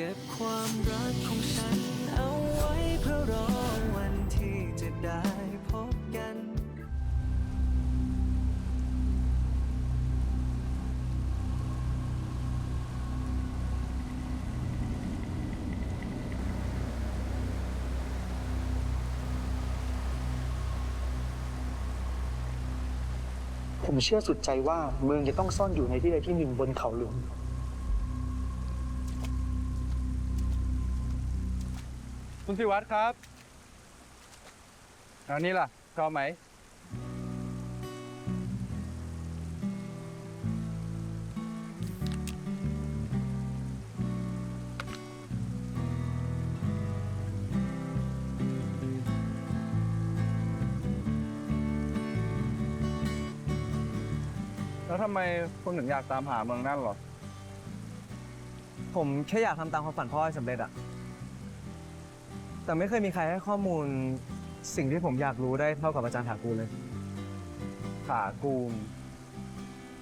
ก็บความรักของฉันเอาไว้เพื่อรอวันที่จะได้พบกัน ผมเชื่อสุดใจว่าเมืองจะต้องซ่อนอยู่ในที่ใดที่หนึ่งบนเขาหลวง คุณสิวัตรครับแล้วนี่ล่ะชอบไหม แล้วทำไมคุณถึงอยากตามหาเมืองนั่นหรอ ผมแค่อยากทำตามความฝันพ่อให้สำเร็จอะ แต่ไม่เคยมีใครให้ข้อมูลสิ่งที่ผมอยากรู้ได้เท่ากับอาจารย์ถากูลเลยขากูล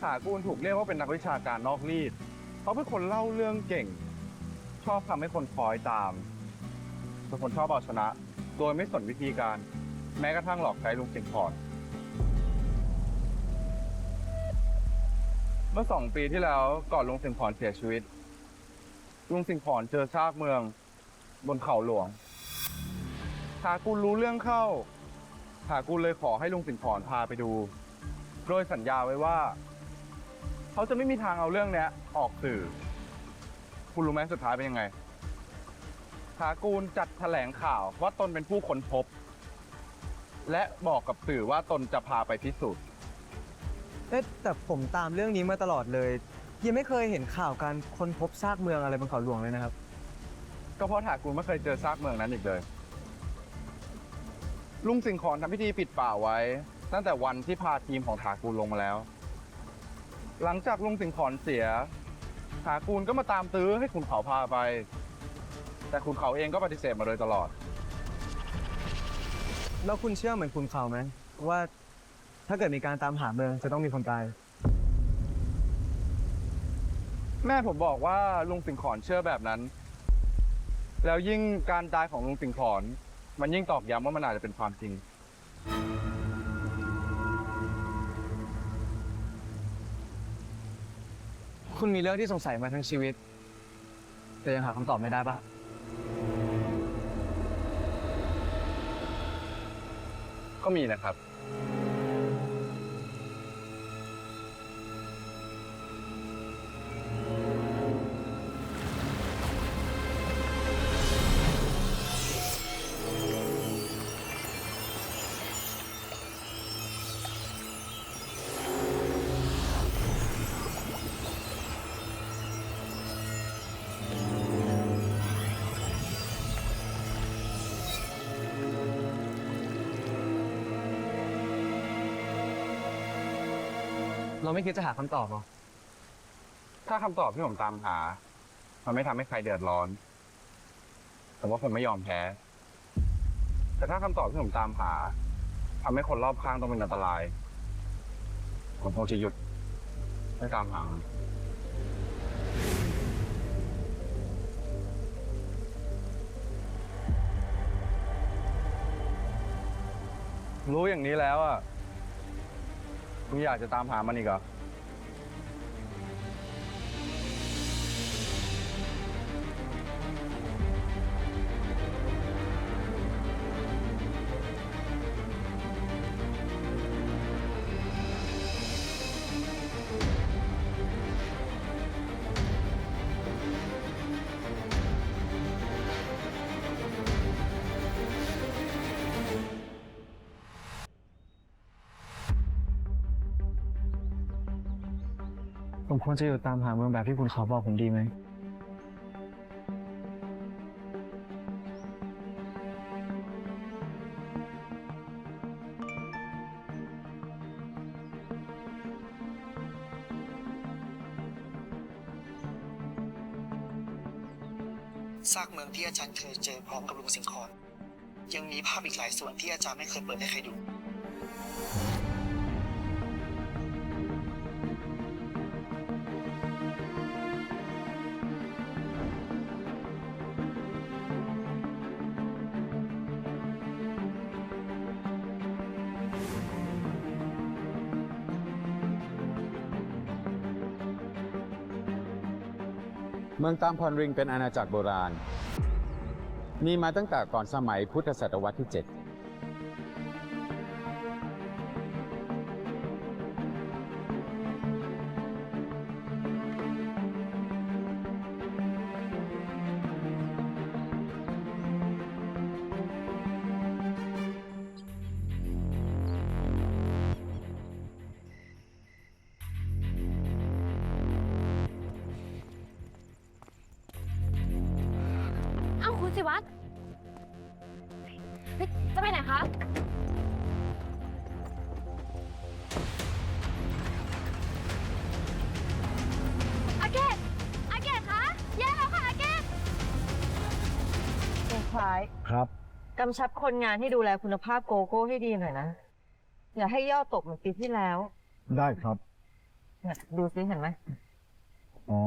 ขากูลถูกเรียกว่าเป็นนักวิชาการนอกรีด เขาเป็นคนเล่าเรื่องเก่ง ชอบทำให้คนคอยตามเป็นคนชอบเอาชนะ โดยไม่สนวิธีการ แม้กระทั่งหลอกใช้ลุงสิงห์พรเมื่อสองปีที่แล้วก่อนลุงสิงห์พรเสียชีวิตลุงสิงห์พรเจอซากเมือง บนเขาหลวง ขากูลรู้เรื่องเข้าขากูลเลยขอให้ลุงสิงห์พรพาไปดู โดยสัญญาไว้ว่า เขาจะไม่มีทางเอาเรื่องเนี้ย ออกสื่อ คุณรู้ไหมสุดท้ายเป็นยังไงถากูลจัดแถลงข่าวว่าตนเป็นผู้ค้นพบ และบอกกับสื่อว่าตนจะพาไปพิสูจน์ เอ๊ะแต่ผมตามเรื่องนี้มาตลอดเลย ยังไม่เคยเห็นข่าวการค้นพบซากเมืองอะไรบนเขาหลวงเลยนะครับ ก็เพราะถากูลไม่เคยเจอซากเมืองนั้นอีกเลย ลุงสิงห์ขอนทำพิธีปิดป่าไว้ ตั้งแต่วันที่พาทีมของถากูลลงมาแล้ว หลังจากลุงสิงห์ขอนเสีย ถากูลก็มาตามตื้อให้ขุนเขาพาไป แต่ขุนเขาเองก็ปฏิเสธมาโดยตลอด แล้วคุณเชื่อเหมือนคุณเขาไหมว่าถ้าเกิดมีการตามหาเมืองจะต้องมีคนตาย แม่ผมบอกว่าลุงสิงห์ขอนเชื่อแบบนั้น แล้วยิ่งการตายของลุงสิงห์ขอน มันยิ่งตอกย้ำว่ามันอาจจะเป็นความจริง คุณมีเรื่องที่สงสัยมาทั้งชีวิต แต่ยังหาคำตอบไม่ได้ปะก็มีนะครับ เราไม่คิดจะหาคำตอบหรอ ถ้าคำตอบที่ผมตามหา มันไม่ทำให้ใครเดือดร้อนแต่ว่าผมไม่ยอมแพ้ แต่ถ้าคำตอบที่ผมตามหาทำให้คนรอบข้างต้องเป็นอันตราย ผมคงจะหยุดไม่ตามหา รู้อย่างนี้แล้วอะ คุณอยากจะตามหามันอีกเหรอ ผมควรจะอยู่ตามหาเมืองแบบที่คุณเขาบอกผมดีไหม ซากเมืองที่อาจารย์เคยเจอพร้อมกับลุงสิงห์คอนยังมีภาพอีกหลายส่วนที่อาจารย์ไม่เคยเปิดให้ใครดู เมืองตามพรริงเป็นอาณาจักรโบราณ มีมาตั้งแต่ก่อนสมัยพุทธศตวรรษที่ 7 จะไปไหนคะ อาเกตอาเกตคะ แย่แล้วค่ะอาเกตเด็กคล้ายครับ กำชับคนงานให้ดูแลคุณภาพโกโก้ให้ดีหน่อยนะ อย่าให้ยอดตกเหมือนปีที่แล้ว ได้ครับเนี่ยดูซิเห็นไหมอ๋อ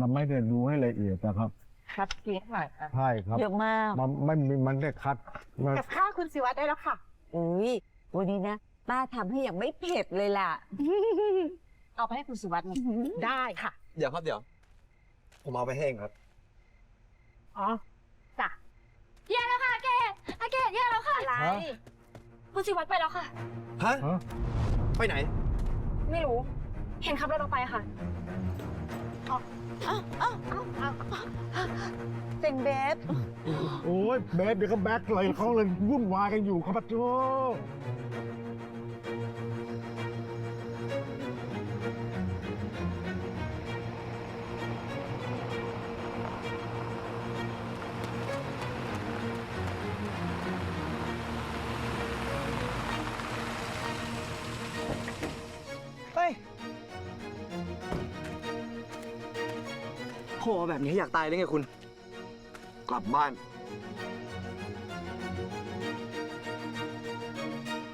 มันไม่ได้ดูให้ละเอียดนะครับ คัดทิ้งหน่อยอะใช่ครับ เยอะมากมันไม่มีมันได้คัดมันกับข้าวคุณสิวัตรได้แล้วค่ะ อุ้ยวันนี้นะป้าทำให้อย่างไม่เผ็ดเลยล่ะ เอาไปให้คุณสิวัตรนะได้ค่ะ เดี๋ยวครับเดี๋ยว ผมเอาไปให้เองครับ อ๋อจ้ะแย่แล้วค่ะอาเกตอาเกตแย่แล้วค่ะ อะไร ฮะ คุณสิวัตรไปแล้วค่ะ ฮะ ฮะไปไหน ไม่รู้ เห็นขับรถออกไปค่ะ เป็นเบฟ โอ้ยเบสเดี๋ยวก็แบ็คเลยเขาเลยวุ่นวายกันอยู่ครับปะโจ โหแบบนี้อยากตายเลยไงคุณ กลับบ้าน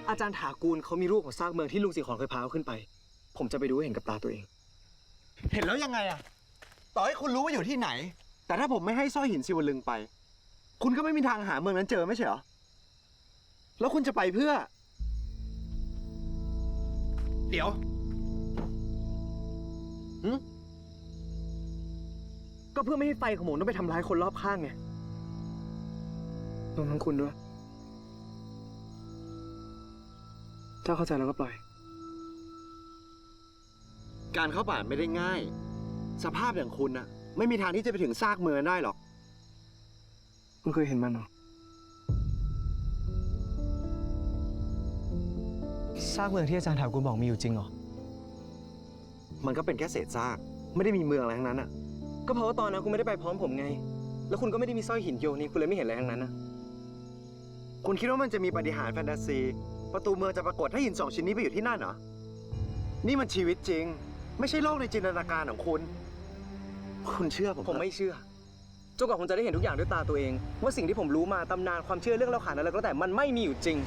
อาจารย์ถากูลเขามีรูปของซากเมืองที่ลุงสิงห์ขอนเคยพาเขาขึ้นไป ผมจะไปดูให้เห็นกับตาตัวเอง เห็นแล้วยังไงอะต่อให้คุณรู้ว่าอยู่ที่ไหน แต่ถ้าผมไม่ให้สร้อยหินสิวลึงไป คุณก็ไม่มีทางหาเมืองนั้นเจอไม่ใช่เหรอ แล้วคุณจะไปเพื่อ เดี๋ยว ก็เพื่อไม่ให้ไฟของผมต้องไปทำร้ายคนรอบข้างไงรวมทั้งคุณด้วย ถ้าเข้าใจแล้วก็ปล่อย การเข้าป่าไม่ได้ง่าย สภาพอย่างคุณน่ะไม่มีทางที่จะไปถึงซากเมืองได้หรอก คุณเคยเห็นมันเหรอ ซากเมืองที่อาจารย์ถากูลบอกมีอยู่จริงเหรอ มันก็เป็นแค่เศษซาก ไม่ได้มีเมืองอะไรทั้งนั้นอะ ก็เพราะว่าตอนนั้นคุณไม่ได้ไปพร้อมผมไง แล้วคุณก็ไม่ได้มีสร้อยหินโยนี่คุณเลยไม่เห็นอะไรทั้งนั้นนะคุณคิดว่ามันจะมีปาฏิหารย์แฟนตาซี ประตูเมืองจะปรากฏให้หินสองชิ้นนี้ไปอยู่ที่นั่นเหรอ นี่มันชีวิตจริง ไม่ใช่โลกในจินตนาการของคุณ คุณเชื่อผมผมเถอะไม่เชื่อจนกว่าผมจะได้เห็นทุกอย่างด้วยตาตัวเอง ว่าสิ่งที่ผมรู้มาตำนานความเชื่อเรื่องเล่าขานอะไรก็แล้วแต่มันไม่มีอยู่จริง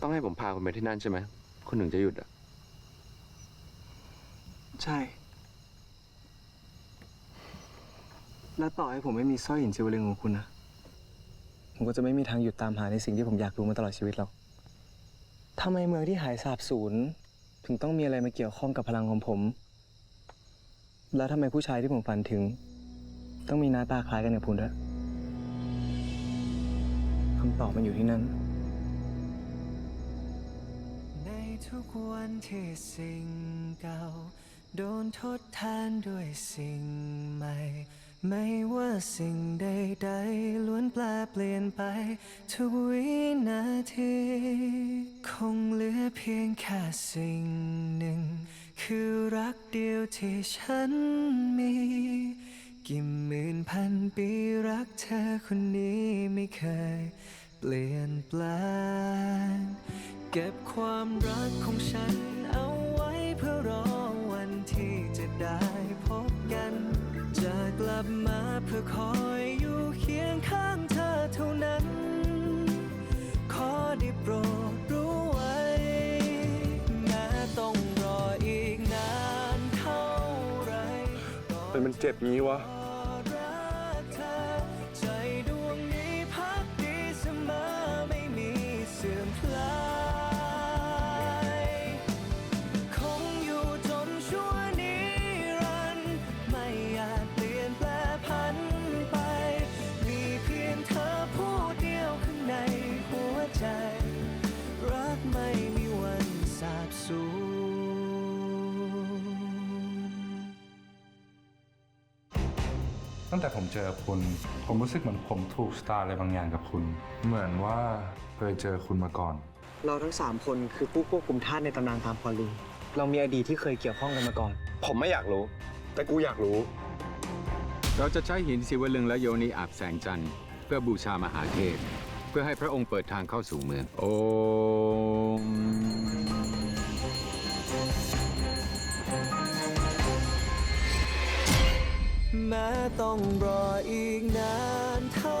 ต้องให้ผมพาคุณไปที่นั่นใช่ไหมคุณถึงจะหยุดอะ ใช่ แล้วต่อให้ผมไม่มีสร้อยหินซิวลึงของคุณนะ ผมก็จะไม่มีทางหยุดตามหาในสิ่งที่ผมอยากรู้มาตลอดชีวิตหรอกทำไมเมืองที่หายสาบสูญถึงต้องมีอะไรมาเกี่ยวข้องกับพลังของผม แล้วทำไมผู้ชายที่ผมฝันถึง ต้องมีหน้าตาคล้ายกันกับคุณด้วยคำตอบมันอยู่ที่นั่น ทุกวันที่สิ่งเก่า โดนทดแทนด้วยสิ่งใหม่ ไม่ว่าสิ่งใดๆล้วนแปลเปลี่ยนไปทุกวินาที คงเหลือเพียงแค่สิ่งหนึ่ง คือรักเดียวที่ฉันมี กี่หมื่นพันปีรักเธอคนนี้ไม่เคย เปลี่ยนแปลง เก็บความรักของฉันเอาไว้เพื่อรอวันที่จะได้พบกัน จะกลับมาเพื่อคอยอยู่เคียงข้างเธอเท่านั้น ขอได้โปรดรู้ไว้แม้ต้องรออีกนานเท่าไรมันมันเจ็บงี้วะ ตั้งแต่ผมเจอคุณ ผมรู้สึกเหมือนผมถูกสตาร์อะไรบางอย่างกับคุณ เหมือนว่าเคยเจอคุณมาก่อน เราทั้งสามคนคือผู้ควบคุมท่าสในตำนานตามพอลิงเรามีอดีตที่เคยเกี่ยวข้องกันมาก่อน ผมไม่อยากรู้ แต่กูอยากรู้ เราจะใช้หินศิวลึงและโยนีอาบแสงจันทร์เพื่อบูชามหาเทพ เพื่อให้พระองค์เปิดทางเข้าสู่เมือง โอมแม้ ต้องรออีกนานเท่า